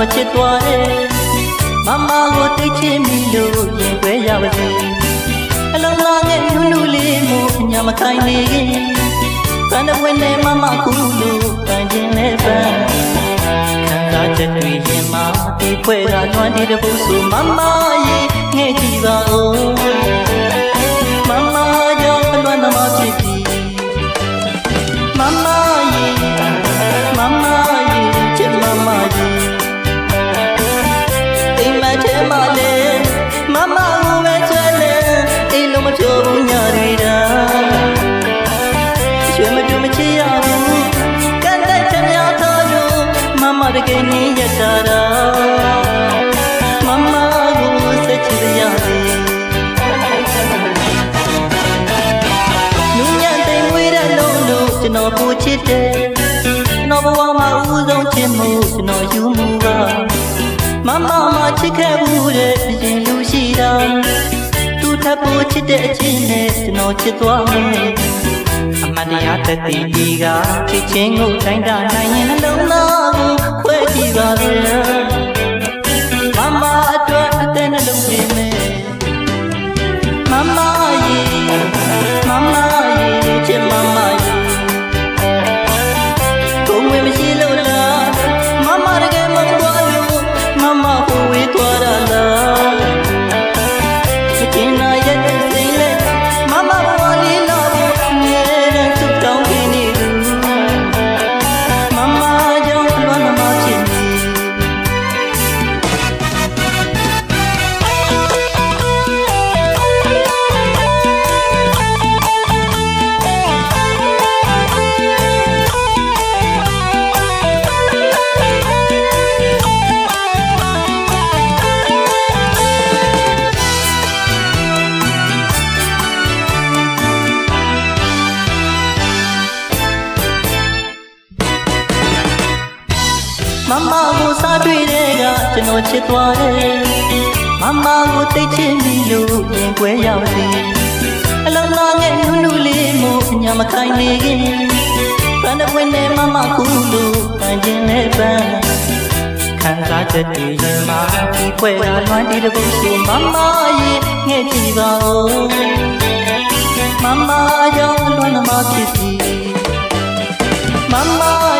တော်ချစ်သွားတယ်မမကိုသိချင်ပြီလို့ရင်ခွဲရပါစေအလုံးလာငယ်နုနုလေးမို့ညမခိုင်နေခင်ပန်းတဲ့ဝင်နဲ့မမကူလို့ပန်းခြင်းနဲ့ပန်းခံစားချက်တွေရင်မှာဒီဖွဲ့ကလွမ်းတည်တဲ့ဖို့ဆိုမမရဲ့ငဲ့ကြည့်ပါဦးမမ မတူမချရဘူးကန်တဲ့ချများထားလို့မမတကယ်နေရတာတာမမကိုစက်ချရရစေလူညံသိမ်မွေးတဲ့လုံးလို့ကျွန်တော်ပူချစ်တယ်ကျွန်တော်ဘဝမှာဦးဆုံးချစ်မှုကျွန်တော်ယူမှုကမမမချစ်ခဲ့ဘူးတဲ့အရင်လူရှိတာသူထပ်ပူချစ်တဲ့အချင်းနဲ့ကျွန်တော်ချစ်သွားမယ်အမ တရားတတိဒီကချစ်ချင်းကိုတိုင်းတာနိုင်ရင်နှလုံးသားကိုခွဲကြည့်ပါလေ မမကိုစားတွေ့တဲ့ကကျွန်တော်ချစ်သွားတယ်မမကိုသိချင်ပြီလို့ရင်ခွဲရောက်စီအလုံးလာငယ်နုနုလေးမို့ညမခိုင်နေခင်ပန်းတဲ့ဝင်နဲ့မမကူလို့ပန်းခြင်းနဲ့ပန်းခံစားချက်တွေရင်မှာဒီဖွဲကလွမ်းတည်တဲ့ဘုဆိုမမရဲ့ငဲ့ကြည့်ပါဦးမမကြောင့်အလွမ်းသမားဖြစ်စီမမရေမမရေချစ်မမ